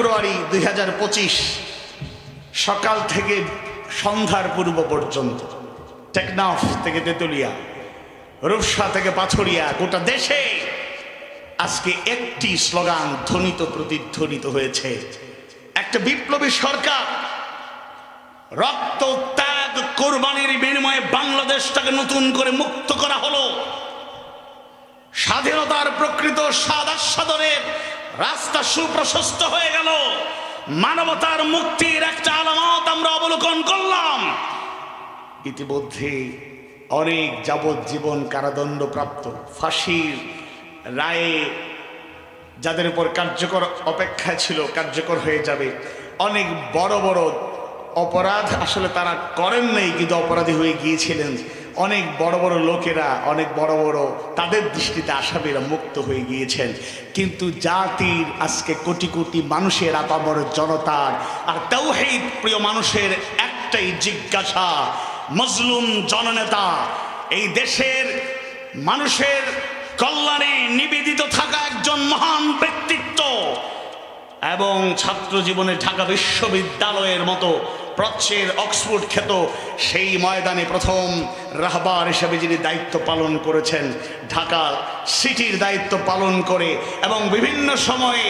ফেব্রুয়ারি দুই হাজার পঁচিশ, সকাল থেকে সন্ধ্যার পূর্ব পর্যন্ত, টেকনাফ থেকে তেতুলিয়া, রূপসা থেকে পাথরিয়া, গোটা দেশে আজকে একটি স্লোগান ধ্বনিত, প্রতিধ্বনিত হয়েছে। একটা বিপ্লবী সরকার রক্ত ত্যাগ কোরবানির বিনিময়ে বাংলাদেশটাকে নতুন করে মুক্ত করা হলো। স্বাধীনতার প্রকৃত স্বাদ আস্বাদনের রাস্তা সুপ্রশস্ত হয়ে গেল। মানবতার মুক্তির একটা আলামত আমরা অবলোকন করলাম। ইতিমধ্যে অনেক যাবজ্জীবন কারাদণ্ড প্রাপ্ত ফাঁসির রায়ে যাদের উপর কার্যকর অপেক্ষা ছিল কার্যকর হয়ে যাবে। অনেক বড় বড় অপরাধ আসলে তারা করেন নাই, কিন্তু অপরাধী হয়ে গিয়েছিলেন। অনেক বড় বড় লোকেরা, অনেক বড় বড় তাদের দৃষ্টিতে আসামিরা মুক্ত হয়ে গিয়েছেন। কিন্তু জাতির আজকে কোটি কোটি মানুষের আপামর জনতার আর তৌহিদ প্রিয় মানুষের একটাই জিজ্ঞাসা, মজলুম জননেতা, এই দেশের মানুষের কল্যাণে নিবেদিত থাকা একজন মহান ব্যক্তিত্ব এবং ছাত্র জীবনে ঢাকা বিশ্ববিদ্যালয়ের মতো প্রচ্ছের অক্সফোর্ড খ্যাত সেই ময়দানে প্রথম রাহবার হিসেবে যিনি দায়িত্ব পালন করেছেন, ঢাকা সিটির দায়িত্ব পালন করে এবং বিভিন্ন সময়ে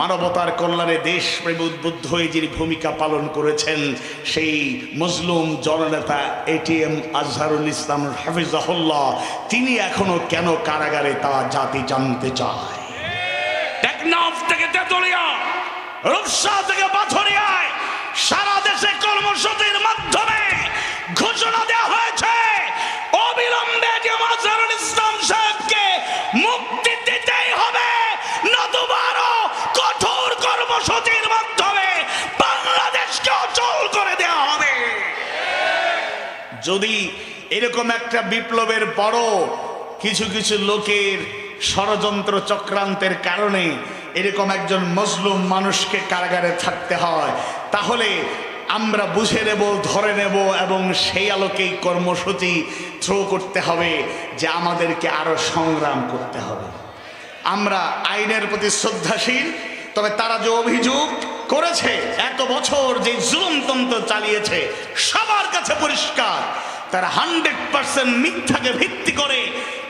মানবতার কল্যাণে দেশ প্রেম উদ্বুদ্ধ হয়ে যিনি ভূমিকা পালন করেছেন, সেই মজলুম জননেতা এটিএম আজহারুল ইসলাম হাফিজাহুল্লাহ, তিনি এখনও কেন কারাগারে তা জাতি জানতে চায়? থেকে রূপসা থেকে পাথরিয়ায় সারা দেশে কর্মসূচির মাধ্যমে ঘোষণা দেওয়া হয়েছে, অবিলম্বে যে মাজহারুল ইসলাম সাহেবকে মুক্তি দিতেই হবে। নতুবা আরও কঠোর কর্মসূচির মাধ্যমে বাংলাদেশকে অচল করে দেওয়া হবে। যদি এরকম একটা বিপ্লবের বড় কিছু কিছু লোকের ষড়যন্ত্র চক্রান্তের কারণে এরকম একজন মজলুম মানুষকে কারাগারে থাকতে হয়। তাহলে আমরা বুঝে নেব, ধরে নেব এবং সেই আলোকেই কর্মসূচি থ্রো করতে হবে যে আমাদেরকে আরও সংগ্রাম করতে হবে। আমরা আইনের প্রতি শ্রদ্ধাশীল, তবে তারা যে অভিযোগ করেছে, এত বছর যে জুলমতন্ত্র চালিয়েছে, সবার কাছে পরিষ্কার। তারা হান্ড্রেড পার্সেন্ট মিথ্যাকে ভিত্তি করে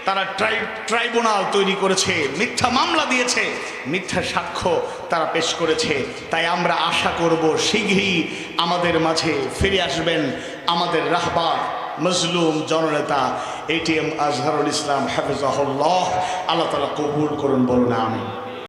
তারা ট্রাই, ট্রাইব্যুনাল তৈরি করেছে, মিথ্যা মামলা দিয়েছে, মিথ্যা সাক্ষ্য তারা পেশ করেছে। তাই আমরা আশা করব শীঘ্রই আমাদের মাঝে ফিরে আসবেন আমাদের রাহবার মজলুম জননেতা এটিএম আজহারুল ইসলাম হাফিজাহুল্লাহ। আল্লাহ তালা কবুল করুন, বলুন আমি